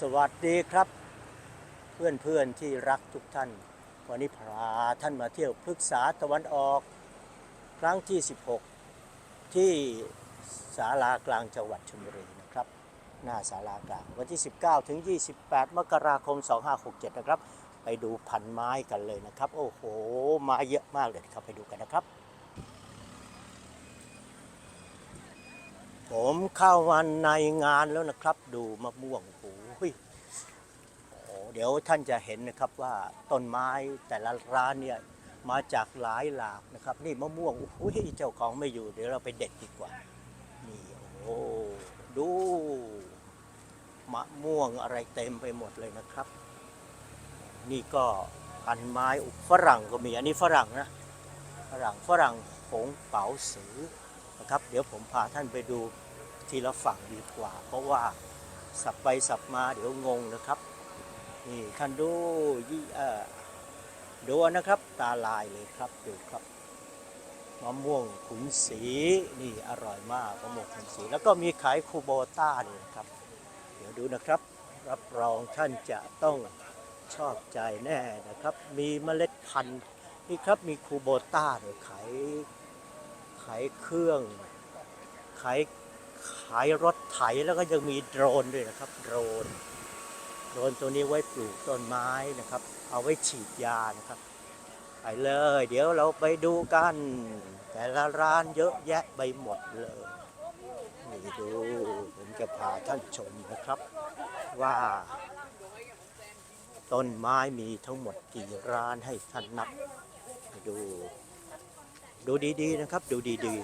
สวัสดีครับ เพื่อนเพื่อนๆที่รักทุกท่าน วันนี้พาท่านมาเที่ยวพฤกษาตะวันออก ครั้งที่ 16 ที่ศาลากลางจังหวัดชลบุรีนะครับ หน้าศาลากลางวันที่ 19 ถึง 28 มกราคม 2567 นะครับ ไปดูพันไม้กันเลยนะครับ โอ้โหม้เยอะมากเลยครับไปดูกันนะครับ ผมเข้ามาในงานแล้วนะครับ ดูมะม่วง เดี๋ยวท่านจะเห็นนะครับว่าต้นไม้แต่ละร้านเนี่ยมาจากหลายหลากนะครับ นี่มะม่วงโอ้โหเจ้าของไม่อยู่เดี๋ยวเราไปเด็ดดีกว่า นี่โอ้ดูมะม่วงอะไรเต็มไปหมดเลยนะครับ นี่ก็พันไม้อุฝรั่งก็มีอันนี้ฝรั่งนะฝรั่งฝรั่งหงเป๋าสือนะครับ เดี๋ยวผมพาท่านไปดูทีละฝั่งดีกว่า เพราะว่าสับไปสับมาเดี๋ยวงงนะครับ นี่ท่านดูยี่เออดูนะครับ ตาลายเลยครับดูครับมะม่วงขุนสีนี่อร่อยมากมะม่วงขุนสีแล้วก็มีขายคูโบต้าด้วยครับ เดี๋ยวดูนะครับ รับรองท่านจะต้องชอบใจแน่นะครับ มีเมล็ดพันธุ์นี่ครับมีคูโบต้าด้วยขายขายเครื่องขายขายรถไถแล้วก็ยังมีโดรนด้วยนะครับโดรน โดรนตัวนี้ไว้ปลูกต้นไม้นะครับ เอาไว้ฉีดยานะครับ ไปเลย เดี๋ยวเราไปดูกัน แต่ละร้านเยอะแยะไปหมดเลยนี่ดูผมจะพาท่านชมนะครับ ว่า ต้นไม้มีทั้งหมดกี่ร้านให้ท่านนับดู ดูดีๆนะครับ ดูดี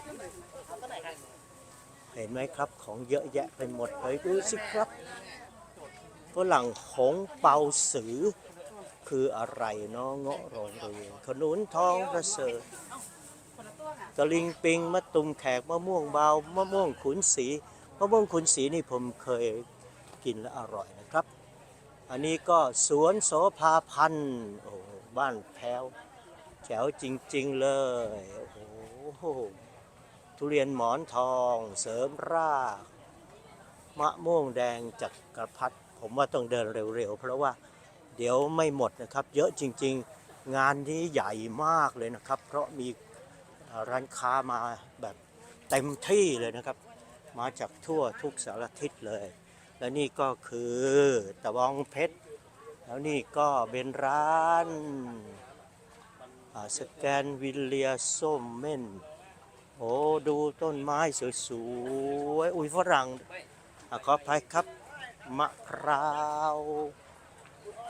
ๆ เห็นไหมครับของเยอะแยะไปหมดเลยดูสิครับ ฝรั่งหงเปาสือ คืออะไรเนาะเงาะโรยเรียงขนุนทองประเสริฐตะลิงปิงมะตุมแขกมะม่วงเบามะม่วงขุนสีมะม่วงขุนสีนี่ผมเคยกินและอร่อยนะครับ อันนี้ก็สวนโสภาพันธ์โอ้บ้านแพ้วแจ๋วจริง ๆ เลย โอ้โหทุเรียนหมอนทอง เสริมรากมะม่วงแดงจากกระพัด ผมว่าต้องเดินเร็วๆ เพราะว่าเดี๋ยวไม่หมดนะครับ เยอะจริงๆ งานนี้ใหญ่มากเลยนะครับ เพราะมีร้านค้ามาแบบเต็มที่เลยนะครับ มาจากทั่วทุกสารทิศเลย และนี่ก็คือตะวองเพชร แล้วนี่ก็เป็นร้านสแกนวิลเลียส้มเม่น โอ้ ดูต้นไม้สวยๆ อุ้ยฝรั่งขออภัยครับ มะพร้าว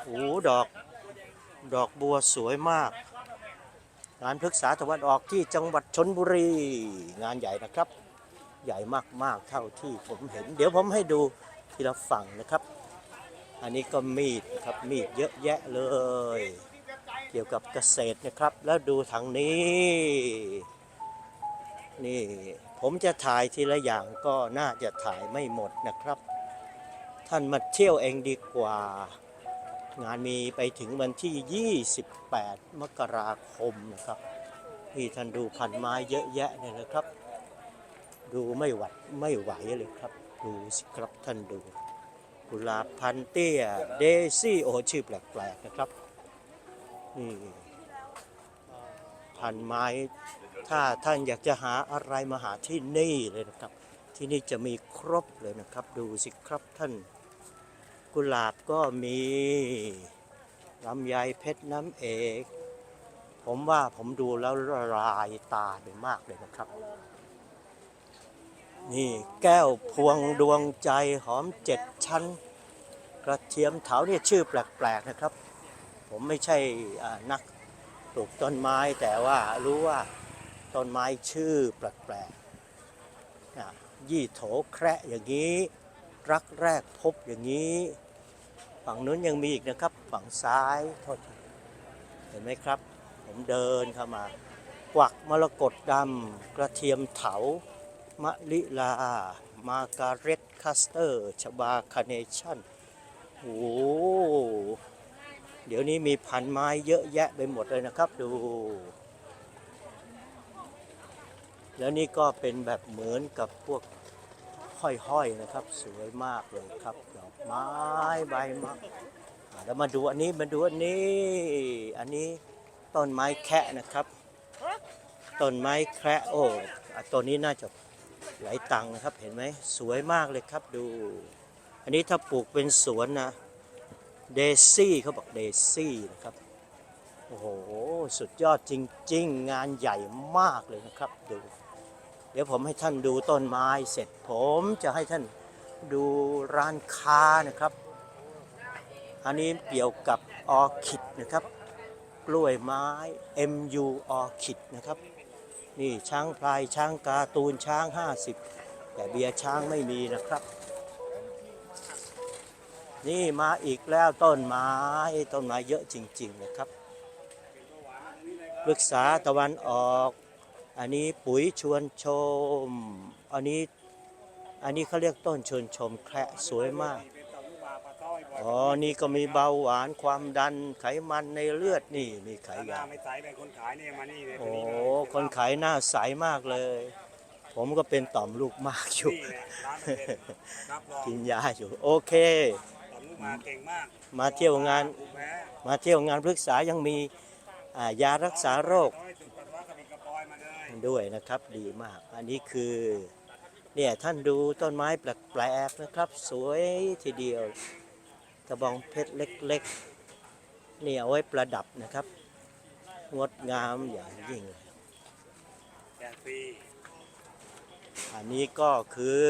โอ้ดอก ดอกบัวสวยมาก งานพฤกษาตะวันออกที่จังหวัดชนบุรี งานใหญ่นะครับ ใหญ่มากๆเท่าที่ผมเห็น เดี๋ยวผมให้ดูทีละฝั่งนะครับ อันนี้ก็มีดครับ มีดเยอะแยะเลย เกี่ยวกับเกษตรนะครับ แล้วดูทางนี้ นี่ผมจะถ่ายทีละอย่างก็น่าจะถ่ายไม่หมดนะครับ ท่านมาเที่ยวเองดีกว่า งานมีไปถึงวันที่ 28 มกราคมนะครับนี่ท่านดูพันไม้เยอะแยะเลยนะครับ ดูไม่หวัดไม่ไหวเลยครับ ดูสิครับท่านดูกุหลาบพันเตี้ยเดซี่โอชื่อแปลกๆนะครับนี่พันไม้ ถ้าท่านอยากจะหาอะไรมาหาที่นี่เลยนะครับ ที่นี่จะมีครบเลยนะครับ ดูสิครับท่าน กุหลาบก็มีลำไยเพชรน้ำเอก ผมว่าผมดูแล้วละลายตาไปมากเลยนะครับ นี่แก้วพวงดวงใจหอมเจ็ดชั้น กระเทียมเถาเนี่ยชื่อแปลกๆนะครับ ผมไม่ใช่อนักปลูกต้นไม้แต่ว่ารู้ว่าต้นไม้ชื่อแปลกๆยี่โถแคระอย่างนี้ รักแรกพบอย่างนี้ ฝั่งนู้นยังมีอีกนะครับ ฝั่งซ้ายโทษทีเห็นไหมครับ ผมเดินเข้ามา กวักมรกตดำกระเทียมเถามะลิลา มาการ็ตคัสเตอร์ชบาคาเนชั่นโอ้โหเดี๋ยวนี้มีพันไม้เยอะแยะไปหมดเลยนะครับดู แล้วนี่ก็เป็นแบบเหมือนกับพวก ห้อยๆนะครับ สวยมากเลยครับดอกไม้ใบไม้อ่าแล้วมาดูอันนี้มาดูอันนี้ อันนี้ต้นไม้แคะนะครับต้นไม้แคะโอ้อตัวนี้น่าจะไหลายตังนะครับเห็นไหมสวยมากเลยครับดู อันนี้ถ้าปลูกเป็นสวนนะเดซี่เขาบอกเดซี่นะครับโอ้โหสุดยอดจริง ๆ งานใหญ่มากเลยนะครับดู เดี๋ยวผมให้ท่านดูต้นไม้เสร็จผมจะให้ท่านดูร้านค้านะครับ อันนี้เกี่ยวกับออคิดนะครับ กล้วยไม้ MU ออคิดนะครับ นี่ช้างพลายช้างกาตูนช้าง 50 แต่เบียร์ช้างไม่มีนะครับ นี่มาอีกแล้วต้นไม้ต้นไม้เยอะจริง ๆ นะครับปรึกษาตะวันออก อันนี้ปุ๋ยชวนชม อันนี้ อันนี้เขาเรียกต้นชวนชมแคระสวยมาก อ๋อ นี่ก็มีเบาหวานความดันไขมันในเลือดนี่มีไขหน้ายาไม่ใสเป็นคนขายเนี่ยมานี่เลยโอ้ตัวนี้เลยคนขายหน้าใสมากเลย ผมก็เป็นต่อมลูกมากอยู่นี่แหละร้านมันเป็นรับรองกินยาอยู่ โอเคตอนลูกมาเก่งมากมาเที่ยวงานภูมิแพ้มาเที่ยวงานพฤกษายังมีอ่ายารักษาโรค ด้วยนะครับ ดีมาก อันนี้คือเนี่ยท่านดูต้นไม้แปลกๆนะครับ สวยทีเดียว กระบองเพชรเล็กๆเนี่ยเอาไว้ประดับนะครับ งดงามอย่างยิ่งอันนี้ก็คือ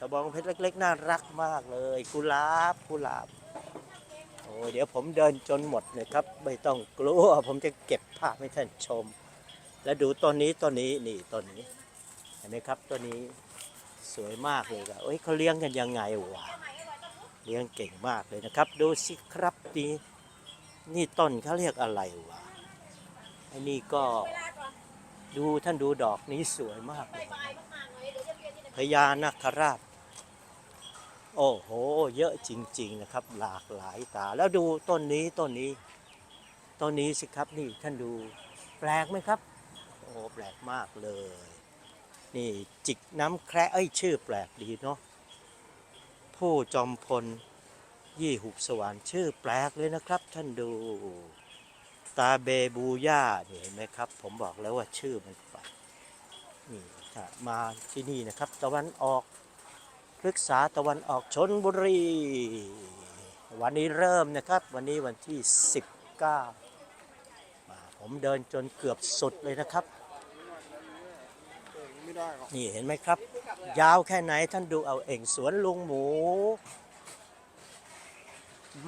กระบองเพชรเล็ก ๆ น่ารักมากเลยกุหลาบกุหลาบโอ้ยเดี๋ยวผมเดินจนหมดนะครับ ไม่ต้องกลัวผมจะเก็บภาพให้ท่านชม แล้วดูต้นนี้ต้นนี้นี่ต้นนี้ เห็นไหมครับต้นนี้สวยมากเลยครับเอ้ยเขาเลี้ยงกันยังไงวะเลี้ยงเก่งมากเลยนะครับ ดูสิครับนี่นี่ต้นเขาเรียกอะไรวะไอ้นี่ก็ดูท่านดูดอกนี้สวยมากเลยพญานาคราช โอ้โห เยอะจริง ๆนะครับ หลากหลายตา แล้วดูต้นนี้ต้นนี้ต้นนี้สิครับนี่ท่านดูแปลกไหมครับ โอ้แปลกมากเลย นี่จิกน้ำแคระเอ้ยชื่อแปลกดีเนาะผู้จอมพลยี่หุบสวรรค์ชื่อแปลกเลยนะครับ ท่านดู ตาเบบูย่านี่เห็นไหมครับ ผมบอกแล้วว่าชื่อมันแปลกนี่ถ้ามาที่นี่นะครับ ตะวันออกพฤกษาตะวันออกชนบุรี วันนี้เริ่มนะครับ วันนี้วันที่ 19มาผมเดินจนเกือบสุดเลยนะครับ ไม่ได้หรอกนี่เห็นไหมครับ ยาวแค่ไหนท่านดูเอาเองสวนลุงหมู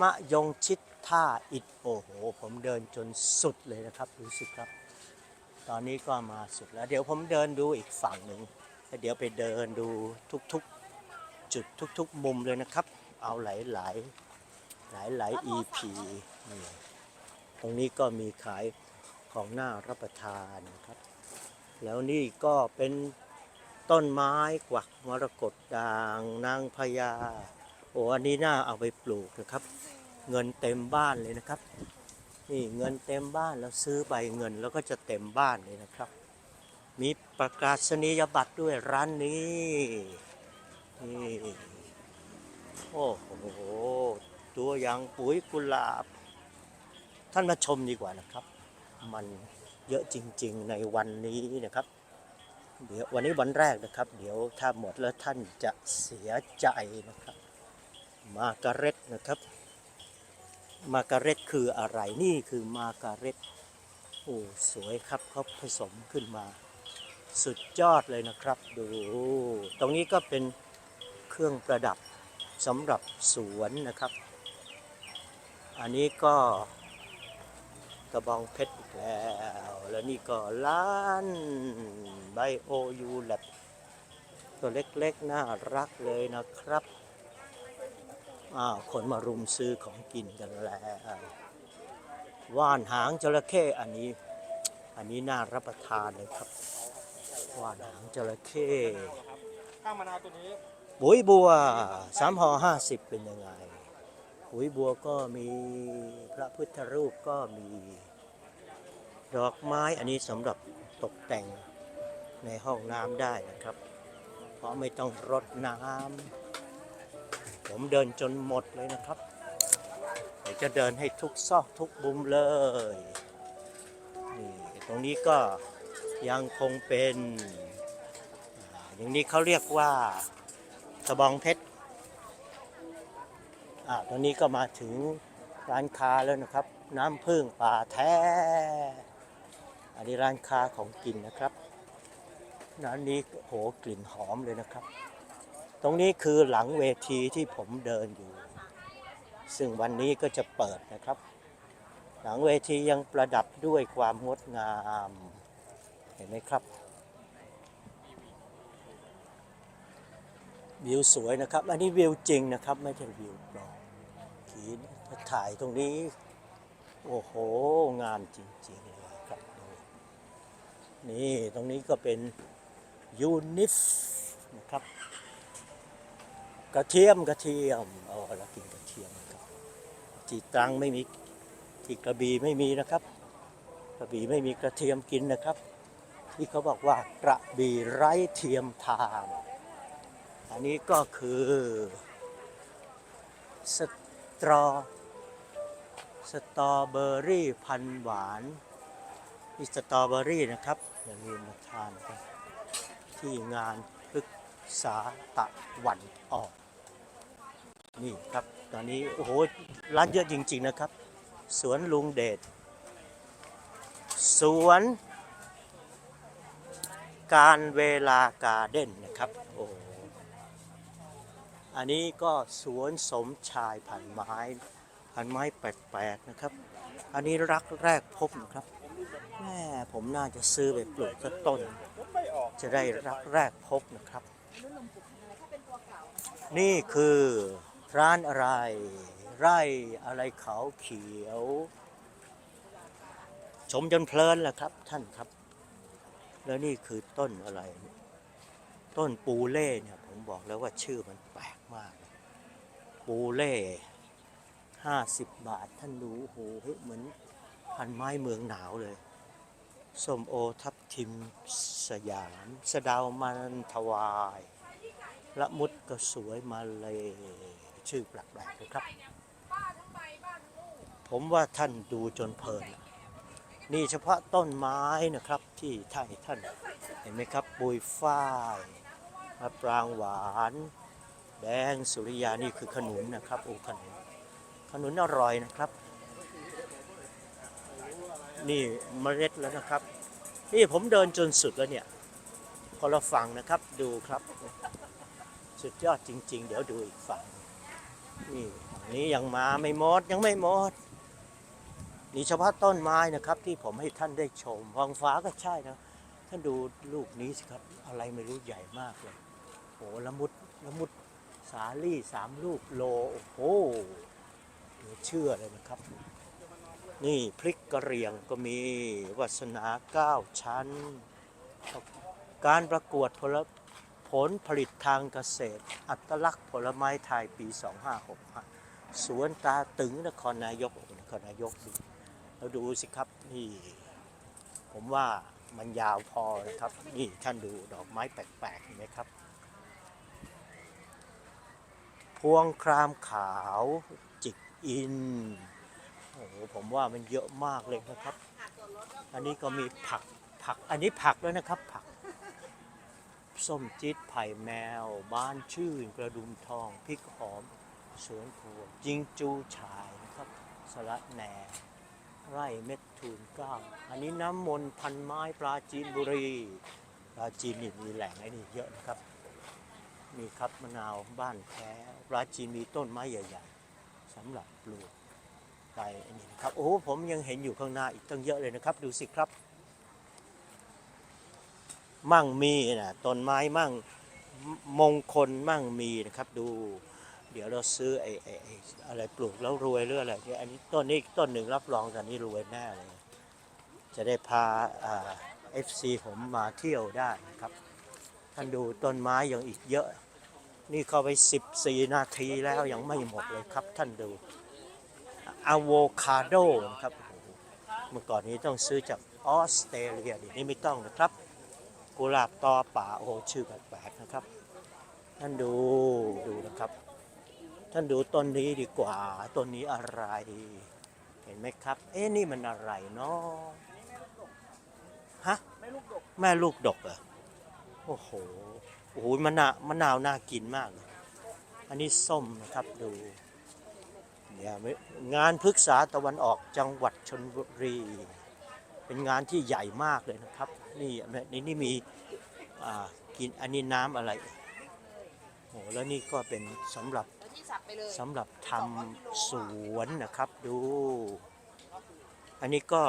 มะยงชิดท่าอิดโอ้โห ผมเดินจนสุดเลยนะครับดูสิครับ ตอนนี้ก็มาสุดแล้ว เดี๋ยวผมเดินดูอีกฝั่งหนึ่งแล้วเดี๋ยวไปเดินดูทุกๆ จุดทุกๆ มุมเลยนะครับ เอาหลายหลายหลายหลายๆ EP นี่ตรงนี้ก็มีขายของหน้ารับประทานนะครับ แล้วนี่ก็เป็นต้นไม้กวักมรกตด่างนางพญาโอ้อันนี้น่าเอาไปปลูกนะครับ เงินเต็มบ้านเลยนะครับ นี่เงินเต็มบ้านแล้วซื้อใบเงินแล้วก็จะเต็มบ้านเลยนะครับ มีประกาศนียบัตรด้วยร้านนี้นี่โอ้โหตัวอย่างปุ๋ยกุหลาบ ท่านมาชมดีกว่านะครับ มัน เยอะจริง ๆ ในวันนี้นะครับ เดี๋ยววันนี้วันแรกนะครับ เดี๋ยวถ้าหมดแล้วท่านจะเสียใจนะครับ มาการเร็ตนะครับ มาการเร็ตคืออะไรนี่คือมาการเร็ตโอ้สวยครับเขาผสมขึ้นมา สุดยอดเลยนะครับ ดู ตรงนี้ก็เป็นเครื่องประดับสำหรับสวนนะครับ อันนี้ก็ กระบองเพชรอีกแล้ว แล้วนี่ก็ร้านไบโอยูแลบตัวเล็กๆ น่ารักเลยนะครับ อ้าว คนมารุมซื้อของกินกันแล้วว่านหางจระเข้อันนี้ อันนี้น่ารับประทานเลยครับว่านหางจระเข้ข้างมะนาวตัวนี้ปุ๋ยบัวสามห่อห้าสิบเป็นยังไง ปุ๋ยบัวก็มีพระพุทธรูปก็มี ดอกไม้อันนี้สำหรับตกแต่งในห้องน้ำได้นะครับ เพราะไม่ต้องรดน้ำผมเดินจนหมดเลยนะครับเดี๋ยวจะเดินให้ทุกซอกทุกมุมเลยนี่ตรงนี้ก็ยังคงเป็น อย่างนี้เขาเรียกว่าสบองเพชร อ่าตรงนี้ก็มาถึงร้านค้าแล้วนะครับ น้ำผึ้งป่าแท้ อันนี้ร้านค้าของกินนะครับร้านนี้โหกลิ่นหอมเลยนะครับ ตรงนี้คือหลังเวทีที่ผมเดินอยู่ ซึ่งวันนี้ก็จะเปิดนะครับ หลังเวทียังประดับด้วยความงดงาม เห็นไหมครับวิวสวยนะครับ อันนี้วิวจริงนะครับ ไม่ใช่วิวปลอม ถ่ายตรงนี้ โอ้โห งามจริงๆเลยครับ นี่ตรงนี้ก็เป็นยูนิฟนะครับ กระเทียมกระเทียมอ๋อเรากินกระเทียมนะครับจีตรังไม่มีที่กระบี่ไม่มีนะครับ กระบี่ไม่มีกระเทียมกินนะครับ ที่เขาบอกว่ากระบี่ไร้เทียมทาน อันนี้ก็คือส ตรอ สตรอเบอรี่พันหวานนี่สตรอเบอรี่นะครับ อย่าลืมมาทานกันที่งานพฤกษาตะวันออก นี่ครับ ตอนนี้ โอ้โห ร้านเยอะจริง ๆ นะครับ สวนลุงเดช สวนการเวลาการเด้นนะครับ โอ้ อันนี้ก็สวนสมชายพันไม้พันไม้แปลกๆนะครับ อันนี้รักแรกพบนะครับแม่ผมน่าจะซื้อไปปลูกสักต้น จะได้รักแรกพบนะครับ นี่คือร้านอะไร ไร่อะไรเขาเขียว ชมจนเพลินแหละครับท่านครับ แล้วนี่คือต้นอะไร ต้นปูเล่เนี่ยผมบอกแล้วว่าชื่อมันแปลก มากปูเล่ห้าสิบบาทท่านดูโหเหมือนพันไม้เมืองหนาวเลยส้มโอทับทิมสยาม สดาวมันทวายละมุดก็สวยมาเลยชื่อแปลกๆนะครับ ผมว่าท่านดูจนเพลิน นี่เฉพาะต้นไม้นะครับที่ท่านท่าน เห็นไหมครับปุยฝ้ายมะปรางหวาน แดงสุริยานี่คือขนุนนะครับโอ้ขนุนขนุนอร่อยนะครับ นี่เมล็ดแล้วนะครับ นี่ผมเดินจนสุดแล้วเนี่ยพอเราฟังนะครับดูครับ สุดยอดจริง ๆ เดี๋ยวดูอีกฝั่งนี่นี้ยังมาไม่หมดยังไม่หมดนี่เฉพาะต้นไม้นะครับ ที่ผมให้ท่านได้ชมวางฟ้าก็ใช่นะท่านดูลูกนี้สิครับ อะไรไม่รู้ใหญ่มากเลยโอ้ละมุดละมุด สาลี่สามลูกโล โอ้โหเหลือเชื่อเลยนะครับ นี่พริกกระเรียงก็มีวัสนาเก้าชั้น การประกวดผลผลผลิตทางเกษตร อัตลักษณ์ผลไม้ไทยปี 2565สวนตาตึงนครนายกนครนายกสิเราดูสิครับนี่ผมว่ามันยาวพอนะครับ นี่ท่านดูดอกไม้แปลกๆเห็นไหมครับ พวงครามขาวจิกอิน โอ้โหผมว่ามันเยอะมากเลยนะครับ อันนี้ก็มีผักผัก อันนี้ผักด้วยนะครับผัก ส้มจี๊ดไผ่แมว บ้านชื่น กระดุมทอง พริกหอม สวนครัว จิงจูฉายนะครับ สลัดแหน่ไร่เม็ดทูนก้าอันนี้น้ำมนต์พันไม้ปลาจีนบุรี ปลาจีนนี่มีแหล่งไอ้นี่เยอะนะครับ มีครับมะนาวบ้านแท้ ปลาจีนมีต้นไม้ใหญ่ๆสำหรับปลูกไปนนี้นะครับโอ้โหผมยังเห็นอยู่ข้างหน้าอีกตั้งเยอะเลยนะครับ ดูสิครับ มั่งมีนะต้นไม้มั่งมงคลมั่งมีนะครับดู เดี๋ยวเราซื้อไอ้ไอ้อะไรปลูกแล้วรวยหรืออะไรเนี่ยอันนี้ต้นนี้ต้นหนึ่งรับรองตอนนี้รวยแน่เลย จะได้พาเอฟซีผมมาเที่ยวได้นะครับ ท่านดูต้นไม้ยังอีกเยอะ นี่เข้าไป 14 นาทีแล้วยังไม่หมดเลยครับท่านดูอะโวคาโดนะครับ เมื่อก่อนนี้ต้องซื้อจากออสเตรเลียเดี๋ยวนี้ไม่ต้องนะครับ กุหลาบตอป่าโอ้ชื่อแปลกๆนะครับ ท่านดูดูนะครับ ท่านดูต้นนี้ดีกว่าต้นนี้อะไร เห็นไหมครับ เอ๊ะนี่มันอะไรเนาะฮะแม่ลูกดกแม่ลูกดกเหรอ โอ้โหมะนาวมะนาวน่ากินมากเลยอันนี้ส้มนะครับดูเนี่ยไม่งานพฤกษาตะวันออกจังหวัดชนบุรี เป็นงานที่ใหญ่มากเลยนะครับ นี่นี่นี่มีอ่ากินอันนี้น้ำอะไรโอ้แล้วนี่ก็เป็นสำหรับที่สับไปเลยสำหรับทำสวนนะครับดู อันนี้ก็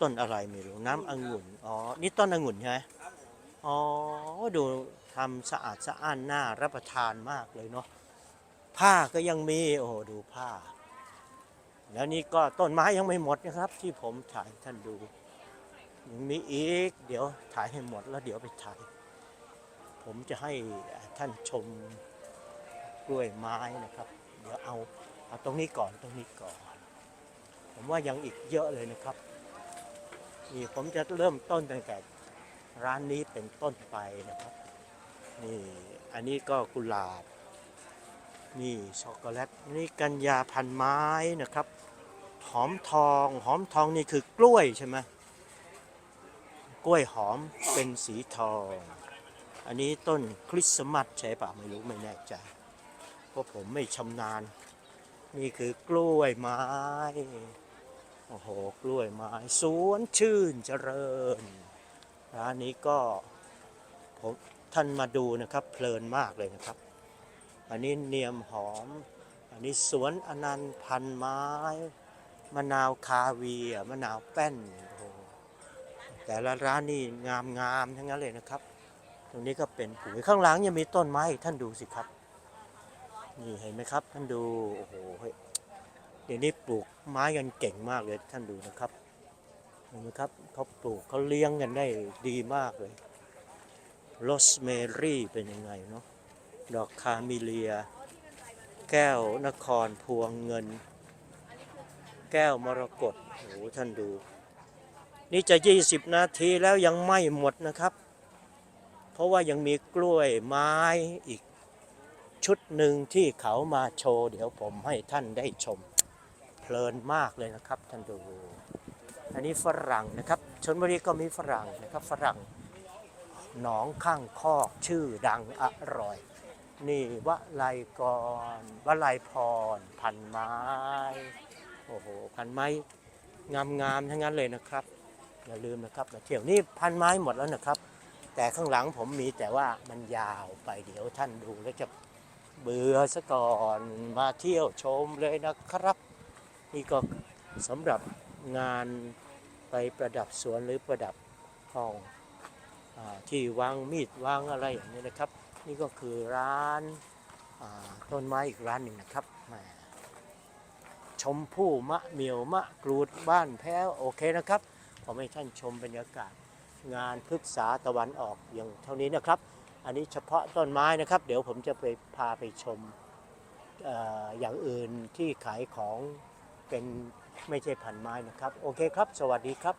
ต้นอะไรไม่รู้น้ำองุ่นอ๋อนี่ต้นองุ่นใช่ไหม อ๋อ ดูทำสะอาดสะอ้านน่ารับประทานมากเลยเนาะ ผ้าก็ยังมี โอ้ดูผ้า แล้วนี่ก็ต้นไม้ยังไม่หมดนะครับ ที่ผมถ่ายท่านดู ยังมีอีก เดี๋ยวถ่ายให้หมดแล้วเดี๋ยวไปถ่าย ผมจะให้ท่านชมกล้วยไม้นะครับ เดี๋ยวเอาเอาตรงนี้ก่อนตรงนี้ก่อน ผมว่ายังอีกเยอะเลยนะครับนี่ผมจะเริ่มต้นตั้งแต่ ร้านนี้เป็นต้นไปนะครับ นี่อันนี้ก็กุหลาบ นี่ช็อกโกแลต นี่กัญญาพันไม้นะครับ หอมทอง หอมทองนี่คือกล้วยใช่ไหมกล้วยหอมเป็นสีทอง อันนี้ต้นคริสต์มาสใช่ปะไม่รู้ไม่แน่ใจเพราะผมไม่ชำนาญ นี่คือกล้วยไม้ โอ้โห กล้วยไม้ สวนชื่นเจริญ ร้านนี้ก็ผมท่านมาดูนะครับเพลินมากเลยนะครับ อันนี้เนียมหอม อันนี้สวนอนันต์พันไม้ มะนาวคาเวียมะนาวแป้นโอ้แต่ละร้านนี่งามๆทั้งนั้นเลยนะครับ ตรงนี้ก็เป็นปุ๋ยข้างหลังยังมีต้นไม้ท่านดูสิครับ นี่เห็นไหมครับท่านดู โอ้โหเดี๋ยวนี้ปลูกไม้กันเก่งมากเลยท่านดูนะครับ ห็นไหมครับเขาปลูกเขาเลี้ยงกันได้ดีมากเลยโรสเมรี่เป็นยังไงเนาะดอกคาเมิเลีย แก้วนครพวงเงิน แก้วมรกตโอ้ท่านดู นี่จะ 20 นาทีแล้วยังไม่หมดนะครับ เพราะว่ายังมีกล้วยไม้อีกชุดหนึ่งที่เขามาโชว์ เดี๋ยวผมให้ท่านได้ชม เพลินมากเลยนะครับท่านดู อันนี้ฝรั่งนะครับชนบุรีก็มีฝรั่งนะครับฝรั่งหนองข้างคอกชื่อดังอร่อย นี่วะไลกรวะไลพร พันไม้โอ้โหพันไม้งามๆทั้งนั้นเลยนะครับอย่าลืมนะครับมาเที่ยวนี่พันไม้หมดแล้วนะครับ แต่ข้างหลังผมมีแต่ว่ามันยาวไปเดี๋ยวท่านดูแล้วจะเบื่อซะก่อนมาเที่ยวชมเลยนะครับ นี่ก็สำหรับ งานไปประดับสวนหรือประดับห้องอที่วางมีดวางอะไรอย่างนี้นะครับ นี่ก็คือร้านต้นไม้อีกร้านหนึ่งนะครับชมพู่มะเหมียวมะกรูดบ้านแพ้วโอเคนะครับผมให้ท่านชมบรรยากาศงานพฤกษาตะวันออกอย่างเท่านี้นะครับ อันนี้เฉพาะต้นไม้นะครับ เดี๋ยวผมจะไปพาไปชมอออย่างอื่นที่ขายของเป็น ไม่ใช่พันไม้นะครับ โอเคครับ สวัสดีครับ